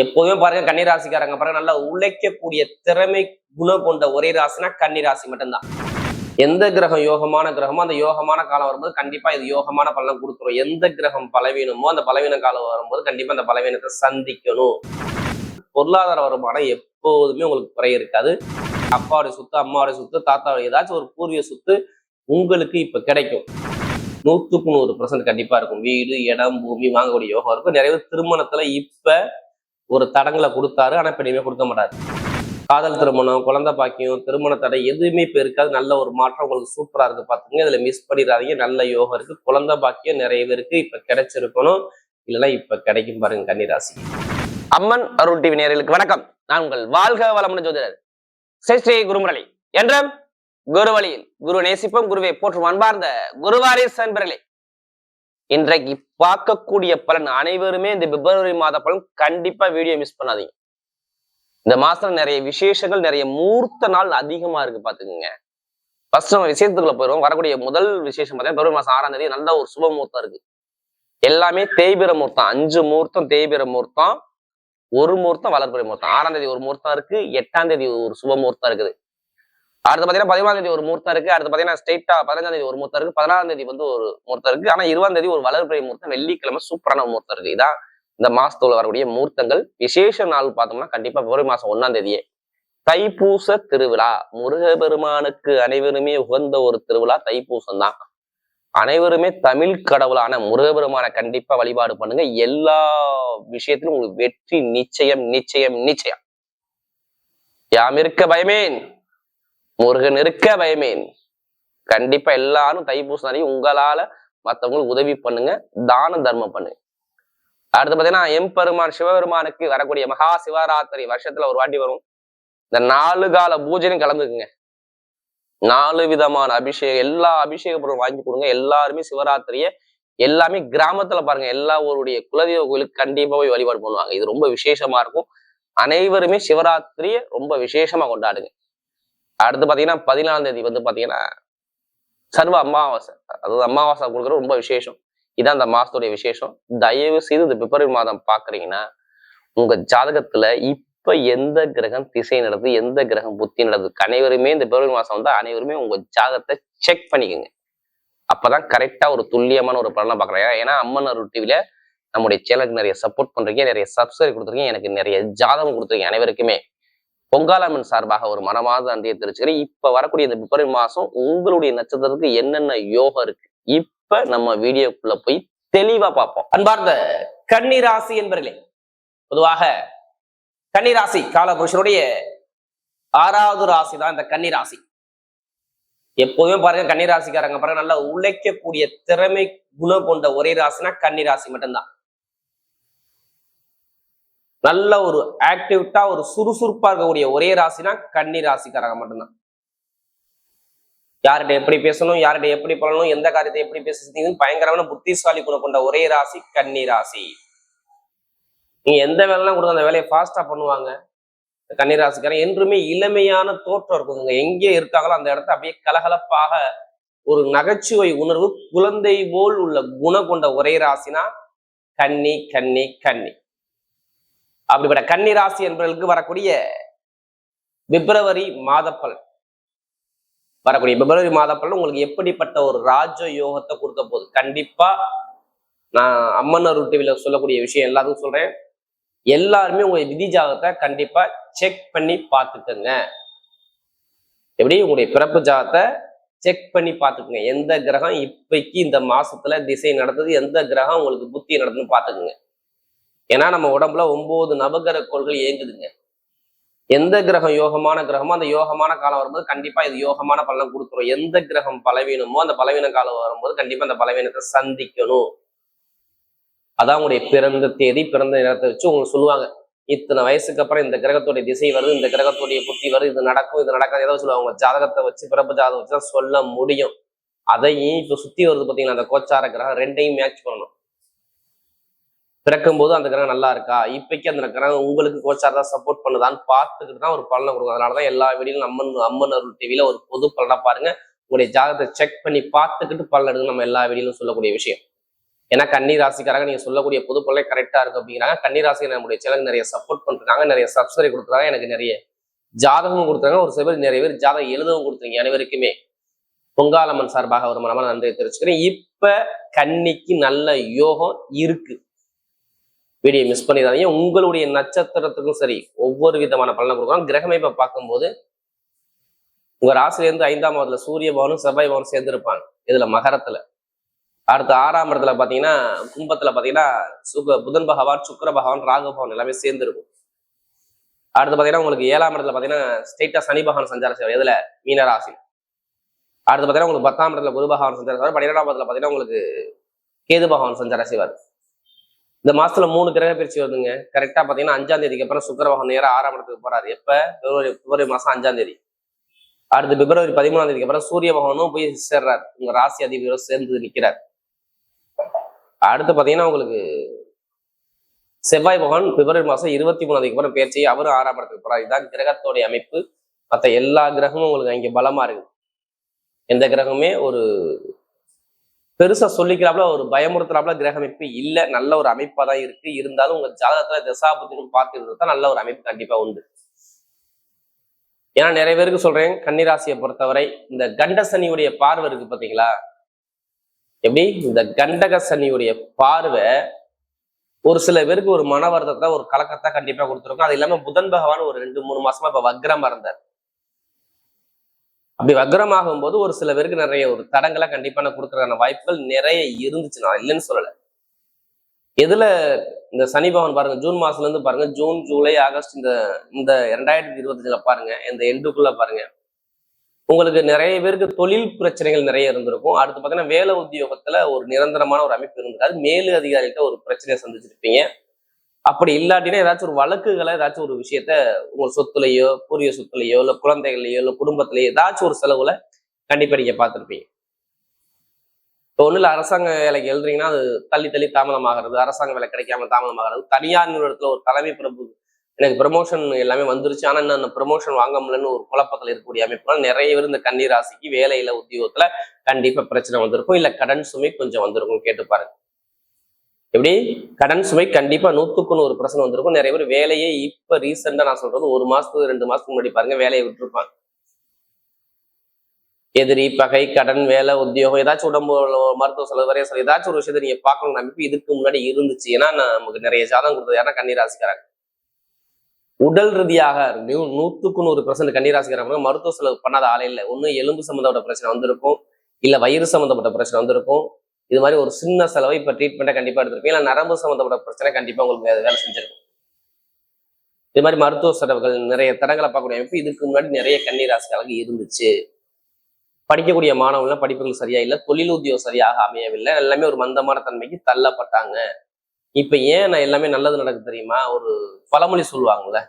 எப்போதுமே பாருங்க கன்னிராசிக்காரங்க பாருங்க நல்லா உழைக்கக்கூடிய திறமை குணம் கொண்ட ஒரே ராசினா கன்னிராசி மட்டும்தான். எந்த கிரகம் யோகமான கிரகமோ அந்த யோகமான காலம் வரும்போது கண்டிப்பா இது யோகமான பலன் கொடுத்துரும். எந்த கிரகம் பலவீனமோ அந்த பலவீன காலம் வரும்போது கண்டிப்பா அந்த பலவீனத்தை சந்திக்கணும். பொருளாதார வருமானம் எப்போதுமே உங்களுக்கு குறை இருக்காது. அப்பாவுடைய சொத்து அம்மாவுடைய சொத்து தாத்தாவுடைய ஏதாச்சும் ஒரு பூர்வீக சொத்து உங்களுக்கு இப்ப கிடைக்கும். நூத்துக்கு நூறு பர்சன்ட் கண்டிப்பா இருக்கும். வீடு இடம் பூமி வாங்கக்கூடிய யோகம் இருக்கும். நிறைய பேர் திருமணத்துல இப்ப ஒரு தடங்களை கொடுத்தாரு ஆனால் இப்ப கொடுக்க மாட்டாரு. காதல் திருமணம் குழந்தை பாக்கியம் திருமண தடை எதுவுமே இப்போ இருக்காது. நல்ல ஒரு மாற்றம் உங்களுக்கு சூப்பரா இருக்கு. பார்த்துங்க இதுல மிஸ் பண்ணிடாதீங்க. நல்ல யோகம் இருக்குது குழந்தை பாக்கியம் நிறைய பேருக்கு இப்ப கிடைச்சிருக்கணும். இல்லைன்னா இப்ப கிடைக்கும் பாருங்க கன்னிராசி. அம்மன் அருள் டிவி நேயர்களுக்கு வணக்கம். நான் உங்கள் வாழ்க வளமுடன் ஜோதிடர். ஸ்ரீ ஸ்ரீ குருமுரளி. என்றும் குரு வழியில் குரு நேசிப்போம் குருவை போற்றும் அன்பார்ந்த குருவாரே சன்பர்களே இன்றைக்கு பார்க்கக்கூடிய பலன் அனைவருமே இந்த பிப்ரவரி மாத பலன் கண்டிப்பா வீடியோ மிஸ் பண்ணாதீங்க. இந்த மாசத்துல நிறைய விசேஷங்கள் நிறைய மூர்த்த நாள் அதிகமா இருக்கு பாத்துக்கோங்க ஃபர்ஸ்ட் நம்ம விஷயத்துக்குள்ள போயிடுவோம். வரக்கூடிய முதல் விசேஷம் பார்த்தீங்கன்னா பிப்ரவரி மாசம் ஆறாம் தேதி நல்ல ஒரு சுப முகூர்த்தம் இருக்கு. எல்லாமே தேய்பிர முகூர்த்தம். அஞ்சு முகூர்த்தம் தேய்பிர முகூர்த்தம். ஒரு முகூர்த்தம் வளர்ப்புறை முகூர்த்தம். ஆறாம் தேதி ஒரு முகூர்த்தம் இருக்கு. எட்டாம் தேதி ஒரு சுப முகூர்த்தம் இருக்குது. அடுத்து பாத்தீங்கன்னா பதிமூணாம் தேதி ஒரு முகூர்த்தம் இருக்கு. அடுத்து பாத்தீங்கன்னா ஸ்ட்ரெயிட்டா பதினஞ்சாம் தேதி ஒரு முகூர்த்தம் இருக்கு. பதினாறாம் தேதி வந்து ஒரு முகூர்த்தம் இருக்கு. ஆனா இருபதாம் தேதி ஒரு வளர்பிறை முகூர்த்தம். வெள்ளிக்கிழமை சூப்பரான முகூர்த்தம் இருக்கு. இதான் இந்த மாசத்துல வரக்கூடிய முகூர்த்தங்கள். விசேஷ நாள் பார்த்தோம்னா கண்டிப்பா பிப்ரவரி மாசம் ஒன்னாம் தேதியே. தைப்பூச திருவிழா. முருகபெருமானுக்கு அனைவருமே உகந்த ஒரு திருவிழா தைப்பூசம் தான் அனைவருமே தமிழ் கடவுளான முருகபெருமான கண்டிப்பா வழிபாடு பண்ணுங்க. எல்லா விஷயத்திலும் உங்களுக்கு வெற்றி நிச்சயம் நிச்சயம் நிச்சயம். யாம் இருக்க பயமேன். முருகன் இருக்க பயமேன் கண்டிப்பா எல்லாரும் தைப்பூசம் அன்னைக்கு உங்களால மத்தவங்களுக்கு உதவி பண்ணுங்க தான தர்மம் பண்ணுங்க அடுத்து பாத்தீங்கன்னா எம்பெருமான் சிவபெருமானுக்கு வரக்கூடிய மகா சிவராத்திரி வருஷத்துல ஒரு வாட்டி வரும். இந்த நாலு கால பூஜையும் கலந்துக்குங்க. நாலு விதமான அபிஷேகம் எல்லா அபிஷேக பொருளும் வாங்கி கொடுங்க. எல்லாருமே சிவராத்திரிய எல்லாமே கிராமத்துல பாருங்க எல்லா ஊருடைய குலதெய்வ கோயிலுக்கு கண்டிப்பா போய் வழிபாடு பண்ணுவாங்க. இது ரொம்ப விசேஷமா இருக்கும். அனைவருமே சிவராத்திரிய ரொம்ப விசேஷமா கொண்டாடுங்க. அடுத்து பார்த்தீங்கன்னா பதினாலாம் தேதி வந்து பார்த்தீங்கன்னா சர்வ அமாவாசை. அதாவது அமாவாசை கொடுக்குறது ரொம்ப விசேஷம். இதான் அந்த மாசத்துடைய விசேஷம். தயவு செய்து இந்த பிப்ரவரி மாதம் பார்க்குறீங்கன்னா உங்க ஜாதகத்துல இப்ப எந்த கிரகம் திசை நடக்குது எந்த கிரகம் புத்தி நடக்குது அனைவருமே இந்த பிப்ரவரி மாசம் வந்து அனைவருமே உங்க ஜாதகத்தை செக் பண்ணிக்கோங்க. அப்பதான் கரெக்டா ஒரு துல்லியமான ஒரு பலனை பாக்குறேன். ஏன்னா அம்மன் அருள் டிவில நம்முடைய சேனலுக்கு நிறைய சப்போர்ட் பண்றீங்க நிறைய சப்ஸ்கிரைப் கொடுத்துருக்கீங்க எனக்கு நிறைய ஜாதகம் கொடுத்துருக்கீங்க அனைவருக்குமே. பொங்காலம்மன் சார்பாக ஒரு மனமாத அன்றைய தெரிவிச்சுக்கிறேன். இப்ப வரக்கூடிய இந்த பிப்ரவரி மாசம் உங்களுடைய நட்சத்திரத்துக்கு என்னென்ன யோகம் இருக்கு? இப்ப நம்ம வீடியோக்குள்ள போய் தெளிவா பார்ப்போம். அன்பார்ந்த கன்னிராசி என்பர்களே பொதுவாக கன்னிராசி காலபுருஷனுடைய ஆறாவது ராசி தான் இந்த கன்னிராசி. எப்போதுமே பாருங்க கன்னிராசிக்காரங்க பாருங்க நல்லா உழைக்கக்கூடிய திறமை குணம் கொண்ட ஒரே ராசினா கன்னிராசி மட்டும்தான். நல்ல ஒரு ஆக்டிவிட்டா ஒரு சுறுசுறுப்பா இருக்கக்கூடிய ஒரே ராசினா கன்னி ராசிக்காரங்க மட்டும்தான். யார்கிட்ட எப்படி பேசணும் யார்கிட்ட எப்படி பண்ணணும் எந்த காரியத்தை எப்படி பேசுறீங்கன்னு பயங்கரமான புத்திசாலி குணம் கொண்ட ஒரே ராசி கன்னி ராசி. நீங்க எந்த வேலைலாம் கொடுத்து அந்த வேலையை ஃபாஸ்டா பண்ணுவாங்க. கன்னி ராசிக்காரன் என்றுமே இளமையான தோற்றம் இருக்குங்க எங்கே இருக்காங்களோ அந்த இடத்த அப்படியே கலகலப்பாக ஒரு நகைச்சுவை உணர்வு குழந்தை போல் உள்ள குணம் கொண்ட ஒரே ராசினா கன்னி கன்னி கன்னி. அப்படிப்பட்ட கன்னிராசி என்பவர்களுக்கு வரக்கூடிய பிப்ரவரி மாதப்பல் வரக்கூடிய பிப்ரவரி மாதப்பல் உங்களுக்கு எப்படிப்பட்ட ஒரு ராஜ யோகத்தை கொடுக்க போகுது? கண்டிப்பா நான் அம்மன் அருள் சொல்லக்கூடிய விஷயம் எல்லாத்துக்கும் சொல்றேன். எல்லாருமே உங்களுடைய விதி ஜாதகத்தை கண்டிப்பா செக் பண்ணி பார்த்துக்கோங்க. எப்படி? உங்களுடைய பிறப்பு ஜாதகத்தை செக் பண்ணி பார்த்துக்குங்க. எந்த கிரகம் இப்பைக்கு இந்த மாசத்துல திசை நடந்தது எந்த கிரகம் உங்களுக்கு புத்தி நடந்ததுன்னு பார்த்துக்குங்க. ஏன்னா நம்ம உடம்புல ஒன்பது நவகிரக கோள்கள் இயங்குதுங்க. எந்த கிரகம் யோகமான கிரகமோ அந்த யோகமான காலம் வரும்போது கண்டிப்பா இது யோகமான பலன் கொடுத்துரும். எந்த கிரகம் பலவீனமோ அந்த பலவீன காலம் வரும்போது கண்டிப்பா அந்த பலவீனத்தை சந்திக்கணும். அதான் உங்களுடைய பிறந்த தேதி பிறந்த நேரத்தை வச்சு உங்களுக்கு சொல்லுவாங்க. இத்தனை வயசுக்கு அப்புறம் இந்த கிரகத்துடைய திசை வருது இந்த கிரகத்துடைய புத்தி வருது இது நடக்கும் இது நடக்காது ஏதோ சொல்லுவாங்க. உங்க ஜாதகத்தை வச்சு பிறப்பு ஜாதகம் வச்சு தான் சொல்ல முடியும். அதையும் இப்ப சுத்தி வருது பாத்தீங்கன்னா அந்த கோச்சார கிரகம் ரெண்டையும் மேட்ச் பண்ணணும். பிறக்கும் போது அந்த கிரகம் நல்லா இருக்கா? இப்பைக்கு அந்த கிரகம் உங்களுக்கு கோச்சார் தான் சப்போர்ட் பண்ணுதான்னு பார்த்துக்கிட்டு தான் ஒரு பலனை கொடுக்கும். அதனாலதான் எல்லா வீடியும் அம்மன் அம்மன் அருள் டிவியில ஒரு பொது பலனா பாருங்க. உங்களுடைய ஜாதகத்தை செக் பண்ணி பார்த்துக்கிட்டு பலன் எடுங்க. நம்ம எல்லா வீடியிலும் சொல்லக்கூடிய விஷயம். ஏன்னா கன்னி ராசிக்காரங்க நீங்க சொல்லக்கூடிய பொது பலனை கரெக்டா இருக்கு அப்படிங்கிறாங்க. கன்னி ராசி நம்முடைய சேனல் நிறைய சப்போர்ட் பண்றாங்க நிறைய சப்ஸ்கிரைப் கொடுக்குறாங்க. எனக்கு நிறைய ஜாதகமும் கொடுத்தாங்க ஒரு சில பேர் நிறைய பேர் ஜாதகம் எழுதவும் கொடுத்துருங்க அனைவருக்குமே. பொங்காலம்மன் சார்பாக ஒரு மனமான நன்றியை தெரிவிச்சுக்கிறேன். இப்ப கன்னிக்கு நல்ல யோகம் இருக்கு. வீடியோ மிஸ் பண்ணிடாதீங்க. உங்களுடைய நட்சத்திரத்துக்கும் சரி ஒவ்வொரு விதமான பலனை கொடுக்குறோம் கிரகமைப்பை பார்க்கும்போது உங்க ராசிலேருந்து ஐந்தாம் பாவத்துல சூரிய பவனும் செவ்வாய் பவனும் சேர்ந்து இருப்பாங்க இதுல மகரத்துல. அடுத்து ஆறாம் இடத்துல பாத்தீங்கன்னா கும்பத்துல பாத்தீங்கன்னா சுக புதன் பகவான் சுக்கர பகவான் ராகு பகவான் எல்லாமே சேர்ந்து இருக்கும் அடுத்து பாத்தீங்கன்னா உங்களுக்கு ஏழாம் இடத்துல பாத்தீங்கன்னா ஸ்டேட்டா சனி பகவான் சஞ்சாரம் செய்வார். இதுல மீன ராசி. அடுத்து பாத்தீங்கன்னா உங்களுக்கு பத்தாம் இடத்துல குரு பகவான் சஞ்சாரம் செய்வார். பன்னிரெண்டாம் இடத்துல பாத்தீங்கன்னா உங்களுக்கு கேது பகவான் சஞ்சாரம் செய்வார். இந்த மாசத்துல மூணு கிரக பயிற்சி வருதுங்க. கரெக்டா பாத்தீங்கன்னா அஞ்சாம் தேதிக்கு அப்புறம் சுக்கரவாகம் நேரம் ஆறாம் இடத்துக்கு போறாரு. எப்ப? பிப்ரவரி பிப்ரவரி மாசம் அஞ்சாம் தேதி. அடுத்து பிப்ரவரி பதிமூணாம் தேதிக்கு அப்புறம் சூரிய பகவானும் போய் சேர்றாரு. உங்க ராசி அதிபரோட சேர்ந்து நிக்கிறார். அடுத்து பாத்தீங்கன்னா உங்களுக்கு செவ்வாய் பகவான் பிப்ரவரி மாசம் இருபத்தி மூணாம் தேதிக்கு அப்புறம் பேச்சு அவரும் ஆறாம் இடத்துக்கு போறாரு. இதுதான் கிரகத்தோடைய அமைப்பு. மற்ற எல்லா கிரகமும் உங்களுக்கு அங்கே பலமா இருக்கு. எந்த கிரகமே ஒரு பெருசா சொல்லிக்கிறாப்புல ஒரு பயமுறுத்துறாப்புல கிரக அமைப்பு இல்ல நல்ல ஒரு அமைப்பா தான் இருக்கு. இருந்தாலும் உங்க ஜாதகத்துல தசாபத்தினும் பார்த்து தான் நல்ல ஒரு அமைப்பு கண்டிப்பா உண்டு. ஏன்னா நிறைய பேருக்கு சொல்றேன் கன்னிராசியை பொறுத்தவரை இந்த கண்ட சனியுடைய பார்வை இருக்கு பாத்தீங்களா? எப்படி? இந்த கண்டக சனியுடைய பார்வை ஒரு சில பேருக்கு ஒரு மன வருத்தத்தை ஒரு கலக்கத்தை கண்டிப்பா கொடுத்துருக்கும். அது இல்லாம புதன் பகவான் ஒரு ரெண்டு மூணு மாசமா இப்ப வக்ரமா இருந்தார். அப்படி வக்ரமாகும் போது ஒரு சில பேருக்கு நிறைய ஒரு தடங்களை கண்டிப்பா நான் கொடுக்கறதுக்கான வாய்ப்புகள் நிறைய இருந்துச்சு. நான் இல்லைன்னு சொல்லல. எதுல இந்த சனி பவன் பாருங்க ஜூன் மாசத்துல இருந்து பாருங்க ஜூன் ஜூலை ஆகஸ்ட் இந்த இந்த ரெண்டாயிரத்தி இருபத்தஞ்சுல பாருங்க இந்த எண்டுக்குள்ள பாருங்க. உங்களுக்கு நிறைய பேருக்கு தொழில் பிரச்சனைகள் நிறைய இருந்திருக்கும். அடுத்து பார்த்தீங்கன்னா வேலை உத்தியோகத்துல ஒரு நிரந்தரமான ஒரு அமைப்பு இருந்திருக்காது மேலு அதிகாரிகிட்ட ஒரு பிரச்சனையை சந்திச்சிருப்பீங்க. அப்படி இல்லாட்டினா ஏதாச்சும் ஒரு வழக்குகளை ஏதாச்சும் ஒரு விஷயத்த உங்க சொத்துலையோ பூரிய சொத்துலையோ இல்லை குழந்தைகளையோ இல்லை குடும்பத்திலையோ ஏதாச்சும் ஒரு செலவுல கண்டிப்பா நீங்க பார்த்துருப்பீங்க. இப்போ ஒன்றும் இல்லை அரசாங்க வேலைக்கு எழுதுறீங்கன்னா அது தள்ளி தள்ளி தாமதமாகிறது அரசாங்க வேலை கிடைக்காம தாமதமாகிறது தனியார் நிறுவனத்துல ஒரு தலைமை பிரபு எனக்கு ப்ரமோஷன் எல்லாமே வந்துருச்சு. ஆனா இன்னும் ப்ரமோஷன் வாங்க முடியலன்னு ஒரு குழப்பத்தில் இருக்கக்கூடிய அமைப்புகள் நிறைய பேர் இந்த கண்ணீர் ராசிக்கு வேலையில உத்தியோகத்துல கண்டிப்பா பிரச்சனை வந்திருக்கும். இல்ல கடன் சுமை கொஞ்சம் வந்திருக்கும். கேட்டு பாருங்க. எப்படி? கடன் சுமை கண்டிப்பா நூத்துக்கு நூறு பிரச்சனை வந்திருக்கும். நிறைய பேர் வேலையே இப்ப ரீசெண்டா நான் சொல்றது ஒரு மாசத்துக்கு ரெண்டு மாசத்துக்கு முன்னாடி பாருங்க வேலையை விட்டுருப்பாங்க. எதிரி பகை கடன் வேலை உத்தியோகம் ஏதாச்சும் உடம்பு மருத்துவ செலவு வரைய செலவு ஏதாச்சும் ஒரு விஷயத்தை நீங்க பார்க்கணும் நம்பி இதுக்கு முன்னாடி இருந்துச்சு. ஏன்னா நமக்கு நிறைய ஜாதகம் கொடுத்தது ஏன்னா கன்னிராசிக்காரங்க. உடல் ரீதியாக நூத்துக்கு நூறு பெர்சன்ட் கன்னிராசிக்காரங்க மருத்துவ செலவு பண்ணாத ஆளே இல்லை. ஒண்ணு எலும்பு சம்மந்தப்பட்ட பிரச்சனை வந்திருக்கும். இல்ல வயிறு சம்மந்தப்பட்ட பிரச்சனை வந்திருக்கும். இது மாதிரி ஒரு சின்ன செலவை இப்போ ட்ரீட்மெண்ட்டை கண்டிப்பாக எடுத்திருப்பீங்க. இல்லை நரம்பு சம்மந்தப்பட்ட பிரச்சனை கண்டிப்பாக உங்களுக்கு வேலை செஞ்சிருக்கும். இது மாதிரி மருத்துவ செலவுகள் நிறைய தடங்களை பார்க்கக்கூடிய அமைப்பு இதுக்கு முன்னாடி நிறைய கன்னிராசிக்காரங்க இருந்துச்சு. படிக்கக்கூடிய மாணவர்கள் படிப்புகள் சரியா இல்லை தொழில் உத்தியோகம் சரியாக அமையவில்லை. எல்லாமே ஒரு மந்தமான தன்மைக்கு தள்ளப்பட்டாங்க. இப்ப ஏன் நான் எல்லாமே நல்லது நடக்கு தெரியுமா? ஒரு பழமொழி சொல்லுவாங்கல்ல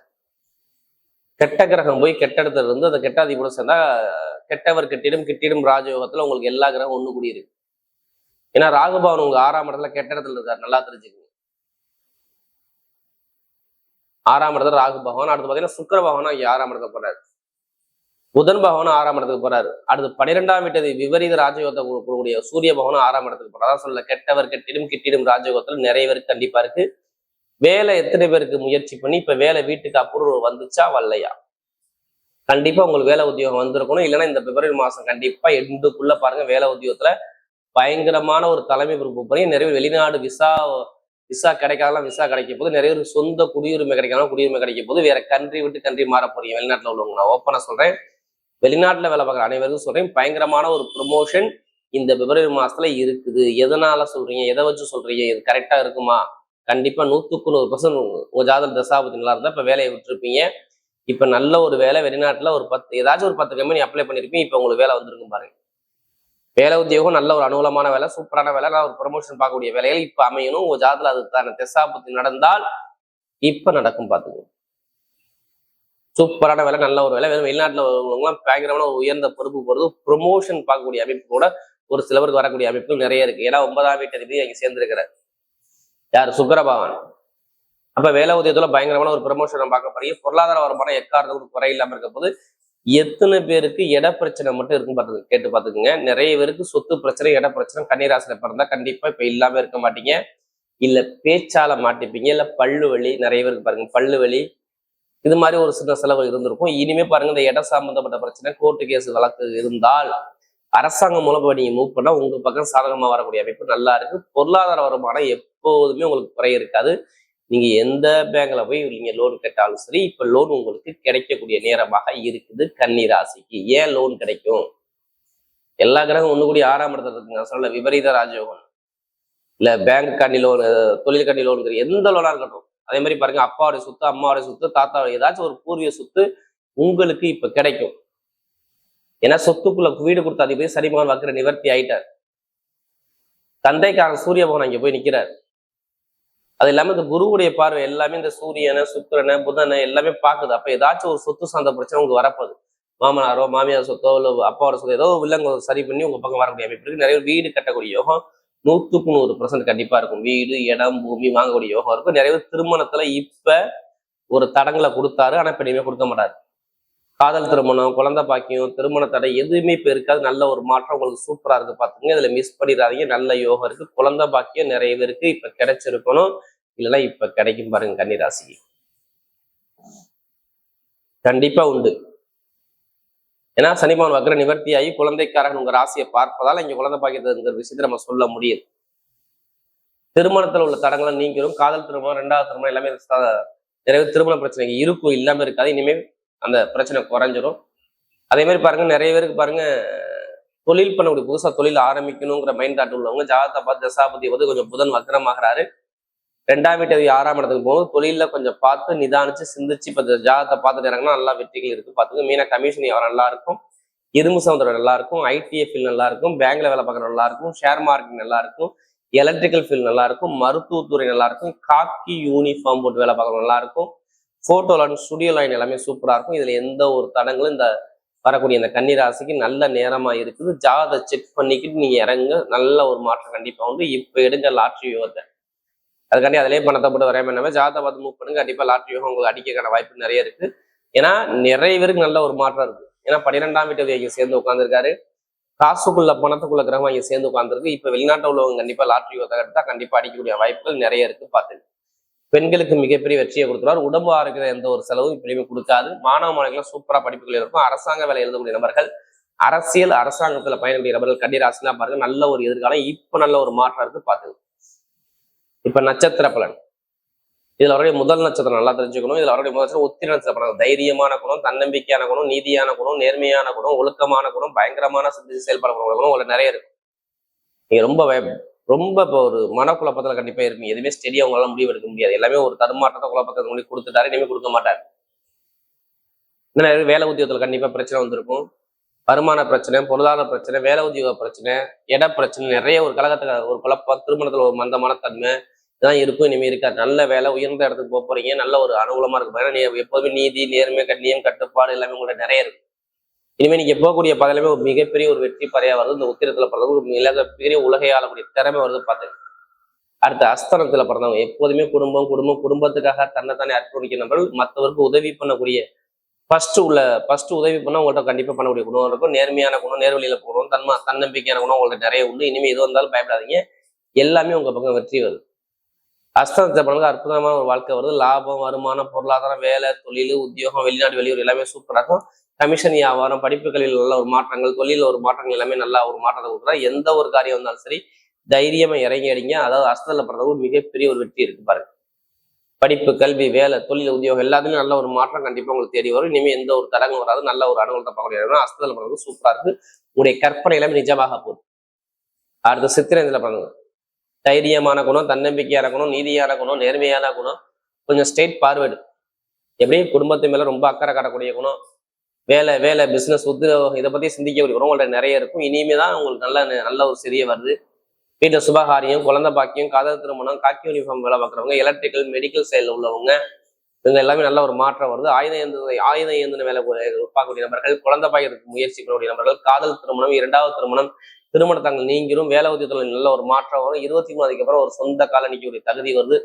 கெட்ட கிரகம் போய் கெட்ட இடத்துல இருந்து அந்த கெட்டாதி கூட சேர்ந்தா கெட்டவர் கெட்டிடும் கிட்டிடும் ராஜயோகத்துல உங்களுக்கு எல்லா கிரகம் ஒண்ணு கூடியிருக்கு. ஏன்னா ராகுபவன் உங்க ஆறாம் இடத்துல கெட்ட இடத்துல இருக்காரு நல்லா தெரிஞ்சுக்கோங்க. ஆறாம் இடத்துல ராகு பகவான் அடுத்து பாத்தீங்கன்னா சுக்கர பகவான் இங்க ஆறாம் இடத்துல போறாரு. புதன் பகவானும் ஆறாம் இடத்துக்கு போறாரு. அடுத்து பன்னிரெண்டாம் வீட்டது விபரீத ராஜயோகத்தை கொடுக்கக்கூடிய சூரிய பகவானும் ஆறாம் இடத்துக்கு போறாரு. அதான் சொல்ல கெட்டவர் கெட்டிடும் கிட்டிடும் ராஜயோகத்தில் நிறைய பேருக்கு கண்டிப்பா இருக்கு. வேலை எத்தனை பேருக்கு முயற்சி பண்ணி இப்ப வேலை வீட்டுக்கு அப்புறம் வந்துச்சா வரலையா? கண்டிப்பா உங்களுக்கு வேலை உத்தியோகம் வந்திருக்கணும். இல்லைன்னா இந்த பிப்ரவரி மாசம் கண்டிப்பா எண்டுக்குள்ள பாருங்க வேலை உத்தியோகத்துல பயங்கரமான ஒரு தலைமை பொறுப்பு. பண்ணி நிறைய பேர் வெளிநாடு விசா விசா கிடைக்காதலாம் விசா கிடைக்க போது நிறைய பேர் சொந்த குடியுரிமை கிடைக்காம குடியுரிமை கிடைக்க போது வேற கண்ட்ரி விட்டு கண்ட்ரி மாற போறீங்க. வெளிநாட்டில் உள்ளவங்க. நான் ஓப்பனாக சொல்றேன். வெளிநாட்டில் வேலை பார்க்குற அனைவருக்கும் சொல்றேன். பயங்கரமான ஒரு ப்ரொமோஷன் இந்த பிப்ரவரி மாசத்துல இருக்குது. எதனால சொல்றீங்க? எதை வச்சு சொல்றீங்க? இது கரெக்டா இருக்குமா? கண்டிப்பா நூத்துக்கு நூறு பர்சன்ட் உங்க ஜாதக தசாபதி நல்லா இருந்தா இப்ப வேலையை விட்டுருப்பீங்க. இப்ப நல்ல ஒரு வேலை வெளிநாட்டுல ஒரு பத்து ஏதாச்சும் ஒரு பத்து கம்பெனி அப்ளை பண்ணிருப்பீங்க. இப்ப உங்களுக்கு வேலை வந்திருக்கும் பாருங்க. வேலை உத்தியோகம் நல்ல ஒரு அனுகூலமான வேலை சூப்பரான வேலை நான் ஒரு ப்ரொமோஷன் பார்க்கக்கூடிய வேலைகள் இப்ப அமையணும். உங்க ஜாதத்துல அதுக்கான தசாபதி நடந்தால் இப்ப நடக்கும் பாத்துக்கோங்க சூப்பரான வேலை நல்ல ஒரு வேலை. வெறும் வெளிநாட்டுல உள்ளவங்களாம் பயங்கரமான ஒரு உயர்ந்த பொறுப்பு போறது ப்ரொமோஷன் பார்க்கக்கூடிய அமைப்பு கூட ஒரு சிலவருக்கு வரக்கூடிய அமைப்புகள் நிறைய இருக்கு. ஏன்னா ஒன்பதாம் வீட்டு அதிபதி அங்கே சேர்ந்திருக்கிறார். யார்? சுக்கரபவன் அப்ப வேலை உதயத்துல பயங்கரமான ஒரு ப்ரமோஷன் பார்க்க போறீங்க. பொருளாதார வருமானம் எக்காரணம் குறை இல்லாம இருக்க போது எத்தனை பேருக்கு இட பிரச்சனை மட்டும் இருக்கும் பார்த்து கேட்டு பார்த்துக்குங்க. நிறைய பேருக்கு சொத்து பிரச்சனை இட பிரச்சனை கன்னிராசில பிறந்தா கண்டிப்பா இப்ப இல்லாம இருக்க மாட்டீங்க. இல்ல பேச்சால மாட்டிப்பீங்க இல்ல பல்லு வலி நிறைய பேருக்கு பாருங்க பல்லு வலி. இது மாதிரி ஒரு சின்ன செலவு இருந்திருக்கும். இனிமே பாருங்க இந்த இடம் சம்பந்தப்பட்ட பிரச்சனை கோர்ட்டு கேஸ் வழக்கு இருந்தால் அரசாங்கம் மூலமா நீங்க மூவ் பண்ணா உங்க பக்கம் சாதகமா வரக்கூடிய அமைப்பு நல்லா இருக்கு. பொருளாதார வருமானம் எப்போதுமே உங்களுக்கு குறை இருக்காது. நீங்க எந்த பேங்க்ல போய் நீங்க லோன் கேட்டாலும் சரி இப்ப லோன் உங்களுக்கு கிடைக்கக்கூடிய நேரமாக இருக்குது கன்னி ராசிக்கு ஏன் லோன் கிடைக்கும்? எல்லா கிரகம் ஒண்ணு கூடி ஆறாம் இடத்துல இருக்குங்க. சொல்ல விபரீத ராஜயோகம். இல்ல பேங்க் கண்ணி லோன் தொழில் கண்ணி லோன் எந்த லோனா இருக்கட்டும். அதே மாதிரி பாருங்க அப்பாவுடைய சொத்து அம்மாவுடைய சொத்து தாத்தாவுடைய ஏதாச்சும் ஒரு பூர்வீக சொத்து உங்களுக்கு இப்ப கிடைக்கும். ஏன்னா சொத்துக்குள்ள வீடு கொடுத்த அதிபதி சரிமகன் வக்கிற நிவர்த்தி ஆயிட்டார். தந்தைக்காரன் சூரிய பகவான் அங்க போய் நிக்கிறார். அது இல்லாமல் இந்த குருவுடைய பார்வை எல்லாமே இந்த சூரியனை சுக்கரனை புதனை எல்லாமே பார்க்குது. அப்போ ஏதாச்சும் ஒரு சொத்து சார்ந்த பிரச்சனை உங்களுக்கு வரப்போகுது. மாமனாரோ மாமியார் சொத்தோ இல்லை அப்பாவோட சொத்தோ ஏதோ வில்லங்க சரி பண்ணி உங்க பக்கம் வரக்கூடிய அமைப்பு இருக்கு. நிறைய வீடு கட்டக்கூடிய யோகம் நூற்றுக்கு நூறு பர்சன்ட் கண்டிப்பாக இருக்கும். வீடு இடம் பூமி வாங்கக்கூடிய யோகம் இருக்கும். நிறைய பேர் திருமணத்துல ஒரு தடங்களை கொடுத்தாரு ஆனால் இப்போ கொடுக்க மாட்டாரு. காதல் திருமணம் குழந்தை பாக்கியம் திருமண தடை எதுவுமே இப்போ இருக்காது. நல்ல ஒரு மாற்றம் உங்களுக்கு சூப்பராக இருக்குது பார்த்துங்க இதுல மிஸ் பண்ணிடாதீங்க. நல்ல யோகம் இருக்குது குழந்தை பாக்கியம் நிறைய பேருக்கு இப்போ கிடைச்சிருக்கணும். இல்லைன்னா இப்ப கிடைக்கும் பாருங்க கன்னிராசிக்கு. கண்டிப்பா உண்டு. ஏன்னா சனிமான் வக்ர நிவர்த்தியாகி குழந்தைக்காரன் உங்க ராசியை பார்ப்பதால் இங்க குழந்தை பாக்கிறதுங்கிற விஷயத்தை நம்ம சொல்ல முடியுது. திருமணத்துல உள்ள தடங்களை நீங்கிடும் காதல் திருமணம் ரெண்டாவது திருமணம் எல்லாமே நிறைய திருமண பிரச்சனை இருக்கும் இல்லாம இருக்காது. இனிமேல் அந்த பிரச்சனை குறைஞ்சிரும். அதே மாதிரி பாருங்க நிறைய பேருக்கு பாருங்க தொழில் பண்ணக்கூடிய புதுசா தொழில் ஆரம்பிக்கணுங்கிற மைண்ட் தாட் உள்ளவங்க ஜாதகத்தை பார்த்து தசாபதி வந்து கொஞ்சம் புதன் வக்ரமாகறாரு. ரெண்டாம் வீட்டு அதிபதி ஆறாம் இடத்துக்கு போகும்போது தொழிலில் கொஞ்சம் பார்த்து நிதானிச்சு சிந்திச்சு இப்போ இந்த ஜாதகத்தை பார்த்துட்டு இறங்கினா நல்லா வெற்றிகள் இருக்கு. பார்த்துங்க மீனா கமிஷன் வியாபாரம் நல்லா இருக்கும்? இரும்பு சமுதிரம் நல்லா இருக்கும். ஐடிஎஃப் நல்லா இருக்கும். பேங்க்ல வேலை பார்க்குற நல்லா இருக்கும். ஷேர் மார்க்கெட் நல்லா இருக்கும். எலக்ட்ரிக்கல் ஃபீல்ட் நல்லா இருக்கும். மருத்துவத்துறை நல்லா இருக்கும். காக்கி யூனிஃபார்ம் போட்டு வேலை பார்க்குற நல்லா இருக்கும். ஃபோட்டோ லைன் ஸ்டுடியோ லைன் எல்லாமே சூப்பராக இருக்கும். இதில் எந்த ஒரு தடங்களும் இந்த வரக்கூடிய இந்த கன்னிராசிக்கு நல்ல நேரமாக இருக்குது. ஜாதகத்தை செக் பண்ணிக்கிட்டு நீங்கள் இறங்க நல்ல ஒரு மாற்றம் கண்டிப்பாக உண்டு. இப்போ எடுங்க லாட்ரி யோகத்தை. அதுக்காண்டி அதிலே பணத்தை போட்டு வரையாம என்ன ஜாதகத்தை பார்த்து மூவ் பண்ணுங்க. கண்டிப்பா லாட்ரி யோகம் உங்களுக்கு அடிக்கிறதுக்கான வாய்ப்பு நிறைய இருக்கு. ஏன்னா நிறைய பேருக்கு நல்ல ஒரு மாற்றம் இருக்கு. ஏன்னா பன்னிரெண்டாம் வீட்டு இங்க சேர்ந்து உட்காந்துருக்காரு காசுக்குள்ள பணத்துக்குள்ள கிரகம் இங்க சேர்ந்து உட்காந்துருக்கு இப்ப வெளிநாட்டு உள்ளவங்க கண்டிப்பா லாட்ரி யோகத்தை எடுத்தா கண்டிப்பா அடிக்கக்கூடிய வாய்ப்புகள் நிறைய இருக்கு பாத்துங்க பெண்களுக்கு மிகப்பெரிய வெற்றியை கொடுத்துருவார். உடம்பு ஆரோக்கிய எந்த ஒரு செலவும் இப்படியுமே கொடுக்காது. மாணவ மாணவிகளும் சூப்பரா படிப்புகள் இருக்கும். அரசாங்க வேலை எழுதக்கூடிய நபர்கள் அரசியல் அரசாங்கத்துல பயணக்கூடிய நபர்கள் கன்னிராசிலாம் பாருங்க நல்ல ஒரு எதிர்காலம் இப்ப நல்ல ஒரு மாற்றம் இருக்கு பாத்துங்க இப்ப நட்சத்திர பலன். இதில் அவருடைய முதல் நட்சத்திரம் நல்லா தெரிஞ்சுக்கணும். இதில் அவருடைய முதல் நட்சத்திரம் உத்திர நட்சத்திர பலன். தைரியமான குணம் தன்னம்பிக்கையான குணம் நீதியான குணம் நேர்மையான குணம் ஒழுக்கமான குணம் பயங்கரமான சிந்திச்சு செயல்படக்கூடிய குணம் உங்களுக்கு நிறைய இருக்கும். நீங்க ரொம்ப ரொம்ப இப்போ ஒரு மனக்குழப்பத்தில் கண்டிப்பா இருப்பீங்க. எதுவுமே ஸ்டெடியாக உங்களால் முடிவு எடுக்க முடியாது. எல்லாமே ஒரு தருமாற்றத்தை குழப்பத்தை முடி கொடுத்துட்டாரு. இனிமேல் கொடுக்க மாட்டார். இன்னும் வேலை உத்தியோகத்தில் கண்டிப்பா பிரச்சனை வந்திருக்கும். வருமான பிரச்சனை பொருளாதார பிரச்சனை வேலை உத்தியோக பிரச்சனை இட பிரச்சனை நிறைய ஒரு கழகத்துக்கு ஒரு குழப்பம் திருமணத்துல ஒரு மந்தமான தன்மை தான் இருக்கும். இனிமே இருக்காது. நல்ல வேலை உயர்ந்த இடத்துக்கு போக போறீங்க. நல்ல ஒரு அனுகூலமா இருக்கும். ஏன்னா எப்போதுமே நீதி நேர்மை கண்ணியம் கட்டுப்பாடு எல்லாமே உங்கள்ட்ட நிறைய இருக்கு இனிமே நீங்க போகக்கூடிய பதிலுமே ஒரு மிகப்பெரிய ஒரு வெற்றி பறையா வருது. இந்த உத்திரத்துல பிறந்தவங்க ஒரு மிகப்பெரிய உலகை ஆளக்கூடிய திறமை வருது பார்த்து அடுத்து அஸ்தனத்துல பிறந்தவங்க. எப்போதுமே குடும்பம் குடும்பம் குடும்பத்துக்காக தன்னைத்தானே அர்ப்பணிக்கிற நபர்கள் மற்றவருக்கு உதவி பண்ணக்கூடிய ஃபர்ஸ்ட் உள்ள ஃபர்ஸ்ட் உதவி பண்ணா உங்கள்கிட்ட கண்டிப்பா பண்ணக்கூடிய குணம் இருக்கும். நேர்மையான குணம் நேர்வழியில போகணும். தன்ம தன்னம்பிக்கையான குணம் உங்கள்கிட்ட நிறைய உண்டு. இனிமே எது வந்தாலும் பயப்படாதீங்க. எல்லாமே உங்க பக்கம் வெற்றி வருது. அஸ்தனத்தை பிறகு அற்புதமான ஒரு வாழ்க்கை வருது. லாபம் வருமானம் பொருளாதாரம் வேலை தொழில் உத்தியோகம் வெளிநாடு வெளியூர் எல்லாமே சூப்பராக இருக்கும். கமிஷன் வியாபாரம் படிப்பு கல்வியில் நல்ல ஒரு மாற்றங்கள் தொழிலில் ஒரு மாற்றங்கள் எல்லாமே நல்லா ஒரு மாற்றத்தை கொடுக்குறா எந்த ஒரு காரியம் வந்தாலும் சரி தைரியமா இறங்கி அடிங்க. அதாவது அஸ்தத்தில் பிறந்தவங்க மிகப்பெரிய ஒரு வெற்றி இருக்கு பாருங்க. படிப்பு கல்வி வேலை தொழில் உத்தியோகம் எல்லாத்துலயும் நல்ல ஒரு மாற்றம் கண்டிப்பா உங்களுக்கு தேடி வரும். இனிமே எந்த ஒரு தடங்கும் வராது. நல்ல ஒரு அனுகூலத்தை பார்க்க முடியாது அஸ்தத்தில் பிறந்தது சூப்பரா இருக்கு. உங்களுடைய கற்பனை எல்லாமே நிஜமாக போகுது. அடுத்து சித்திரத்துல பிறந்தது தைரியமான குணம் தன்னம்பிக்கையாக இருக்கணும் நீதியாக குணம் நேர்மையான குணம் கொஞ்சம் ஸ்ட்ரெயிட் ஃபார்வேர்டு எப்படி குடும்பத்து மேல ரொம்ப அக்கறை காட்டக்கூடிய குணம் வேலை வேலை பிசினஸ் உத்தியோகம் இதை பத்தி சிந்திக்கக்கூடிய குணம் உங்கள்ட்ட நிறைய இருக்கும். இனிமே தான் உங்களுக்கு நல்ல நல்ல ஒரு சிறிய வருது. வீட்டில் சுபகாரியம் குழந்தை பாக்கியம் காதல் திருமணம் காக்கி யூனிஃபார்ம் வேலை பார்க்குறவங்க எலக்ட்ரிக்கல் மெடிக்கல் சைடில் உள்ளவங்க இவங்க எல்லாமே நல்ல ஒரு மாற்றம் வருது. ஆயுத இயந்திர ஆயுத இயந்திர வேலை பார்க்கக்கூடிய நபர்கள் குழந்தை பாக்கியத்துக்கு முயற்சி பண்ணக்கூடிய நபர்கள் காதல் திருமணம் இரண்டாவது திருமணம் திருமணத்தங்கள் நீங்கிரும் வேலை உத்தியத்தில் நல்ல ஒரு மாற்றம் வரும். இருபத்தி மூணு அப்புறம் ஒரு சொந்த கால ஒரு தகுதி வருது.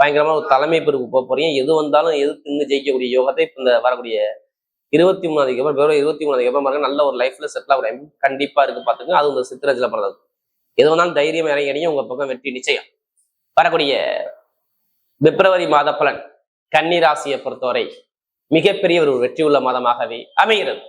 பயங்கரமா ஒரு தலைமை பெருக்கு போக போறீங்க. எது வந்தாலும் எது தின்னு ஜெயிக்கக்கூடிய யோகத்தை இந்த வரக்கூடிய இருபத்தி மூணு அப்புறம் பிப்ரவரி இருபத்தி மூணு அப்புறம் நல்ல ஒரு லைஃப்ல செட்டில் ஆகிற கண்டிப்பா இருக்கு பாத்துங்க அது உங்க சித்திரஜில பிறந்தது. எது வந்தாலும் தைரியம் இறங்கி உங்க பக்கம் வெற்றி நிச்சயம். வரக்கூடிய பிப்ரவரி மாத பலன் கன்னி ராசியை பொறுத்தவரை மிகப்பெரிய ஒரு வெற்றி உள்ள மாதமாகவே அமைகிறது.